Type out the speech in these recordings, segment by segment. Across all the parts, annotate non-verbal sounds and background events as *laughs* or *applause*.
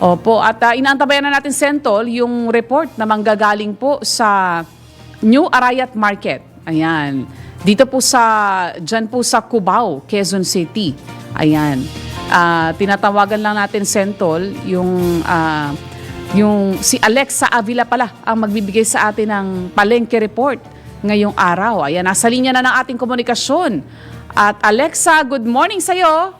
Opo, at uh, inaantabayan na natin, Sentol, yung report na manggagaling po sa New Arayat Market. Ayan. Dito po sa, dyan po sa Cubao, Quezon City. Ayan. Ah, tinatawagan lang natin, Sentol, yung, ah, yung si Alexa Avila pala ang magbibigay sa atin ng palengke report ngayong araw. Ayan, nasa linya na ng ating komunikasyon. At Alexa, good morning sa'yo.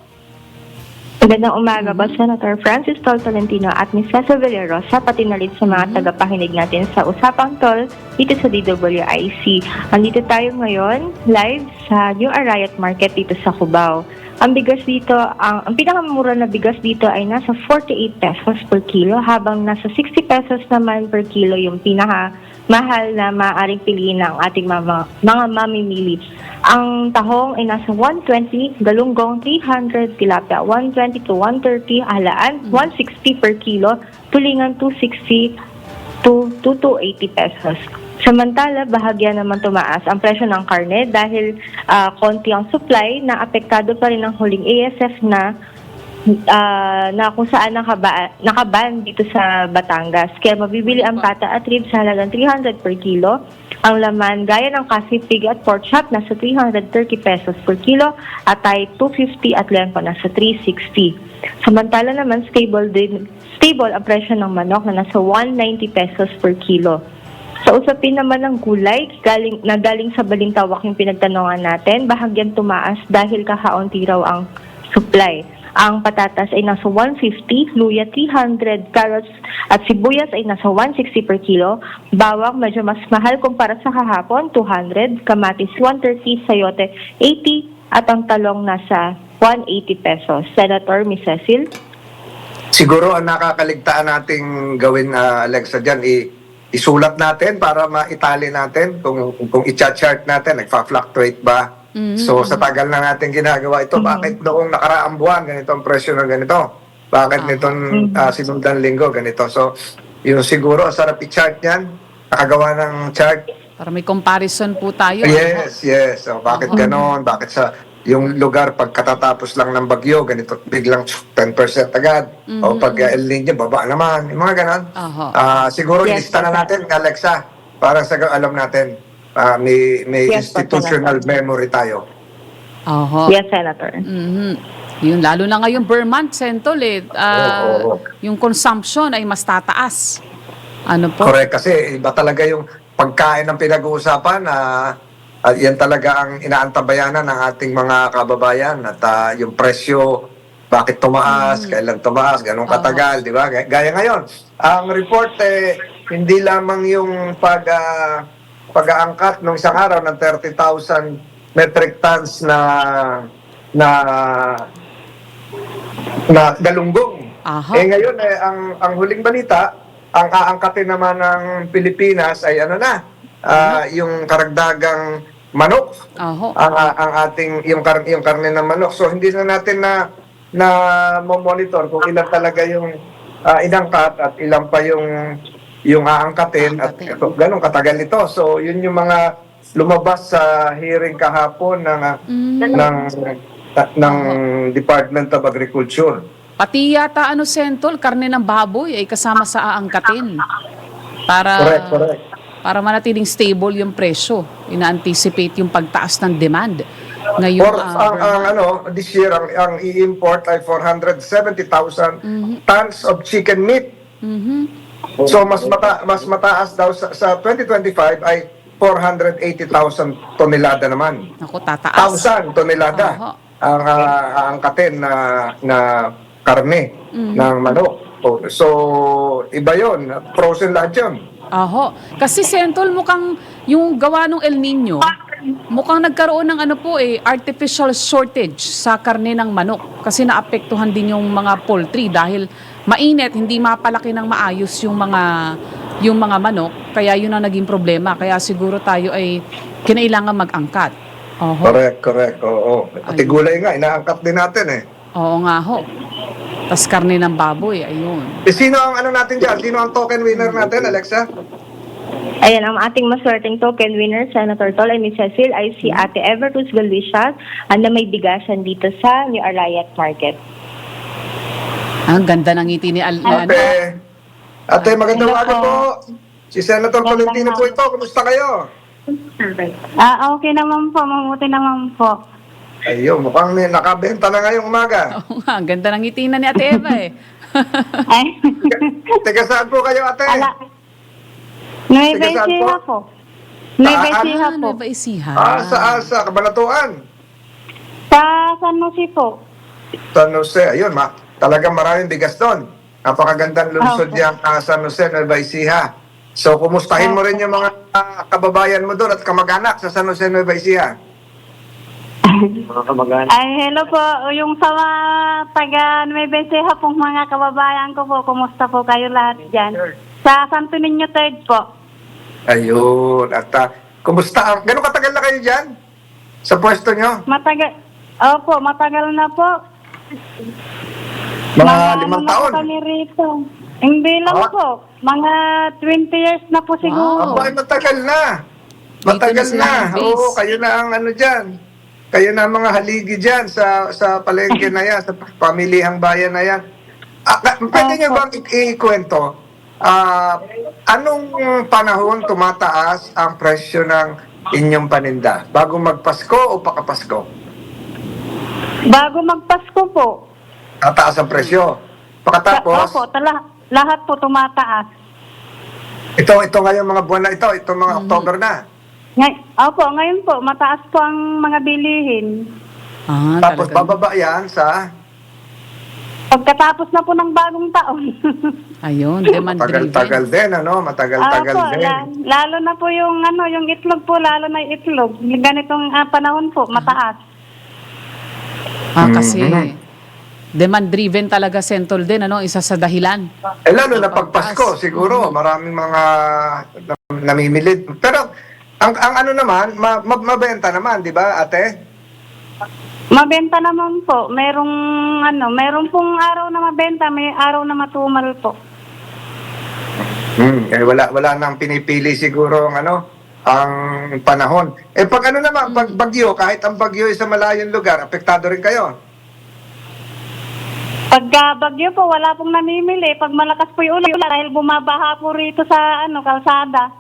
Magandang umaga po, Senator Francis Tol Tolentino at Ms. Cesar Villarosa, pati na rin sa mga tagapakinig natin sa Usapang Tol dito sa DWIC. Andito tayo ngayon live sa New Arayat Market dito sa Cubao. Ang bigas dito, ang, ang pinakamura na bigas dito ay nasa 48 pesos per kilo habang nasa 60 pesos naman per kilo yung pinaka mahal na maaaring piliin ng ating mga, mga mamimili. Ang tahong ay nasa 120, galunggong 300, tilapia 120 to 130, halaan 160 per kilo, tulingan 260 to 2 to 80 pesos. Samantala, bahagya naman tumaas ang presyo ng karne dahil ah, konti ang supply na apektado pa rin ng huling ASF na ah, na kung saan nakaba, nakaban dito sa Batangas. Kaya mabibili ang pata at ribs sa halagang 300 per kilo. Ang laman gaya ng kasi pig at pork chop nasa 330 pesos per kilo at ay 250 at lempo nasa 360. Samantala naman stable din stable ang presyo ng manok na nasa 190 pesos per kilo. Sa usapin naman ng gulay, galing, na galing sa Balintawak yung pinagtanongan natin, bahagyan tumaas dahil kakaunti raw ang supply. Ang patatas ay nasa 150, luya 300, carrots at sibuyas ay nasa 160 per kilo, bawang medyo mas mahal kumpara sa kahapon, 200, kamatis 130, sayote 80, at ang talong nasa 180 pesos. Senator Miss Cecil? Siguro ang nakakaligtaan nating gawin, ah, Alexa, dyan, i- isulat natin para maitali natin kung, kung i-chart natin, nagfa-fluctuate ba. So sa tagal na natin ginagawa ito, bakit noong nakaraang buwan, ganito ang presyo ng ganito? Bakit nitong ah, sinundan linggo, ganito? So, yun siguro, ang sarap i-chart yan. Nakagawa ng chart. Para may comparison po tayo. Yes, yes. So, bakit ganon? Bakit sa yung lugar pagkatatapos lang ng bagyo, ganito, biglang 10% agad. O pag uh, El Nino, baba naman. Yung mga ganon. Aha. Ah, siguro Yes, ilista na natin, Alexa, para sa alam natin. Ah, may may Yes, Papa. institutional memory tayo. Oho. Yes, Senator. Mhm. Yun, lalo na ngayon per month, Sentol, eh, ah, Oo, oo. yung consumption ay mas tataas. Ano po? Correct. Kasi iba talaga yung pagkain ng pinag-uusapan na at yan talaga ang inaantabayanan ng ating mga kababayan at ah, yung presyo bakit tumaas, kailan tumaas, ganun katagal, di ba? Gaya, gaya ngayon, ang report eh, hindi lamang yung pag ah, pag-aangkat ng isang araw ng 30,000 metric tons na na na galunggong. Aha. Eh ngayon eh ang ang huling balita, ang aangkatin naman ng Pilipinas ay ano na, ah, yung karagdagang manok. Oho. Ang ang- ang ating yung kar yung karne ng manok. So hindi na natin na na monitor kung ilan talaga yung ah, inangkat at ilan pa yung yung aangkatin at ito, ganun katagal ito. So yun yung mga lumabas sa hearing kahapon ng ah, Mm. ng ta- ng Department of Agriculture. Pati yata ano, Sentol, karne ng baboy ay kasama sa aangkatin. Para, Correct, correct. para manatiling stable yung presyo. Ina-anticipate yung pagtaas ng demand. Ngayong For ah, ang, ang ano, this year ang, ang i-import ay 470,000 tons of chicken meat. mhm. So mas mata mas mataas daw sa, sa 2025 ay 480,000 tonelada naman. Ako, tataas. 1,000 tonelada Oho. ang uh, aangkatin na na karne ng manok. So iba 'yon, frozen lahat 'yon. Aho. Kasi Sentol, mukhang yung gawa ng El Nino, mukhang nagkaroon ng ano po eh, artificial shortage sa karne ng manok. Kasi naapektuhan din yung mga poultry dahil mainit, hindi mapalaki ng maayos yung mga yung mga manok. Kaya yun ang naging problema. Kaya siguro tayo ay kinailangan mag-angkat. Oho. Correct, correct. Oo. Pati Ayun. gulay nga inaangkat din natin eh. Oo nga ho. Tapos karne ng baboy, ayun. Eh, sino ang ano natin dyan? Sino ang token winner natin, Alexa? Ayan, ang ating maswerteng token winner, Senator Tol ay Ms. Cecil, ay si Ate Evertus Galvisha, na may bigasan dito sa New Arayat Market. Ang ganda ng ngiti ni Al... ano? Ate, ate magandang umaga po. Si Senator Tolentino po ito. Kumusta kayo? Ah, okay naman po. Mabuti naman po. Ayun, mukhang may nakabenta na ngayong umaga. *laughs* Oo nga, ang ganda ng ngiti na ni Ate Eva eh. *laughs* Ay, Teka saan po kayo ate? ala. Nueva saan Ecija po? po. Nueva Ah, Ecija Ah, po. Nueva Ecija. Ah, sa Asa, Kabanatuan. Sa San Jose po. San Jose, ayun, ma talagang maraming bigas doon. Napakagandang lungsod Opo. yung uh, San Jose, Nueva Ecija. So, kumustahin mo rin yung mga ah, kababayan mo doon at kamag-anak sa San Jose, Nueva Ecija. Mga kamag-anak. Ay, hello po. Yung sa mga taga Nueva Ecija pong mga kababayan ko po, kumusta po kayo lahat dyan? Sa Santo Niño Third po. Ayun, at uh, kumusta? Gano'ng katagal na kayo dyan? Sa pwesto nyo? Matagal, opo, matagal na po. Mga ano limang na po taon? kami rito. Hindi lang Ah. po. Mga 20 years na po siguro. Wow. Aba, ay matagal na. Matagal Dito na na. Oo, kayo na ang ano dyan. Kayo na ang mga haligi dyan sa sa palengke na yan, sa pamilihang bayan na yan. Ah, pwede niyo bang ikwento? Ah, anong panahon tumataas ang presyo ng inyong paninda? Bago magpasko o pakapasko? Bago magpasko po. Tataas ang presyo. Pakatapos, Opo, tala, lahat po tumataas. ito, ito ngayon mga buwan na ito, ito mga October na. Ngay opo, ngayon po, mataas po ang mga bilihin. Ah, Tapos talaga. bababa yan sa Pagkatapos na po ng bagong taon. *laughs* Ayun, demand Matagal-tagal driven. din, ano? Matagal-tagal Opo, din. la- lalo na po yung ano, yung itlog po, lalo na yung itlog. Ganitong ah, panahon po, mataas. Ah, kasi Mhm. Demand driven talaga Sentol din, ano? Isa sa dahilan. Eh lalo na pag Pagpaas. Pasko, siguro, maraming mga nam- namimili. Pero, ang, ang ano naman, ma, ma- mabenta naman, di ba, ate? Mabenta naman po. Merong ano, merong pong araw na mabenta, may araw na matumal po. Hmm, eh, wala, wala nang pinipili siguro ang ano, ang panahon. Eh, pag ano naman, pag bagyo, kahit ang bagyo ay sa malayong lugar, apektado rin kayo. Pagka bagyo po, wala pong namimili. Pag malakas po yung ulan, dahil bumabaha po rito sa ano, kalsada.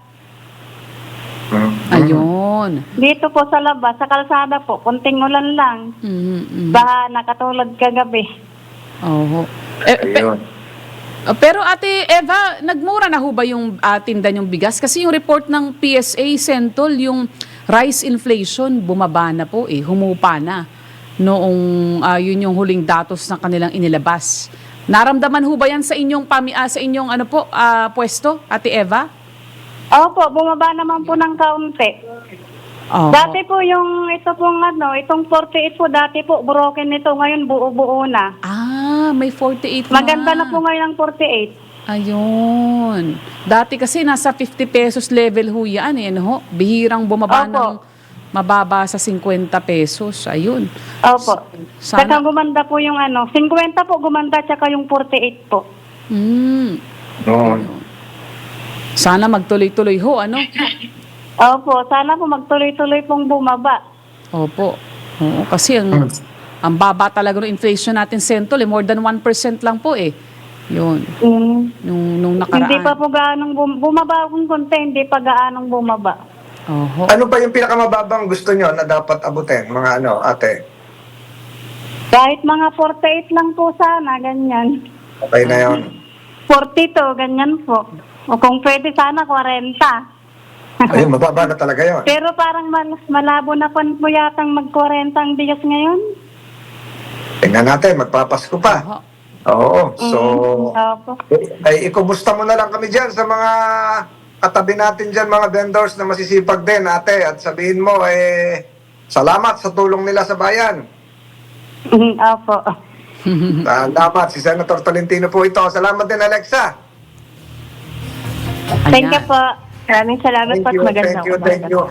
Hmm. Ayun. Dito po sa labas, sa kalsada po, kunting ulan lang. Mhm. Baha na katulad kagabi. Oo. Eh, pe- Ayun. Uh, Pero Ate Eva, nagmura na ho ba yung uh, tinda yung bigas? Kasi yung report ng PSA Sentol, yung rice inflation, bumaba na po eh, humupa na. Noong ah, yun yung huling datos na kanilang inilabas. Naramdaman ho ba yan sa inyong pami ah, sa inyong ano po ah, pwesto, Ate Eva? Opo, bumaba naman po ng kaunti. Oo. Dati po yung ito pong ano, itong 48 po, dati po broken nito, ngayon buo-buo na. Ah, may 48 Maganda na po ngayon ang 48. Ayun. Dati kasi nasa 50 pesos level ho yan eh, ho? Bihirang bumaba Opo. ng mababa sa 50 pesos. Ayun. Opo. Sana- Saka gumanda po yung ano, 50 po gumanda, tsaka yung 48 po. Mm. Noon. Sana magtuloy-tuloy ho, ano? *laughs* Opo, sana po magtuloy-tuloy pong bumaba. Opo. Oo, kasi ang, ang baba talaga ng inflation natin, Sentol, eh, more than 1% lang po eh. Yun. Mm. Nung, nung nakaraan. Hindi pa po gaanong bum- bumaba kung konti, hindi pa gaanong bumaba. Oho. Ano pa yung pinakamababang gusto nyo na dapat abutin, mga ano, ate? Kahit mga 48 lang po sana, ganyan. Okay na yun. 42, ganyan po. O kung pwede sana 40. Ayun, *laughs* mababa na talaga yun. Pero parang mal- malabo na po, po yatang mag-40 ang bigas ngayon. Tingnan natin, magpapasko pa. Oho. Oo, so... Mm, Opo. Ay, ikumusta mo na lang kami dyan sa mga katabi natin dyan, mga vendors na masisipag din, ate. At sabihin mo, eh, salamat sa tulong nila sa bayan. *laughs* Opo. Salamat, si Senator Tolentino po ito. Salamat din, Alexa. Thank you Ayan. po. Maraming salamat po at you, magandang thank you, umaga. thank you.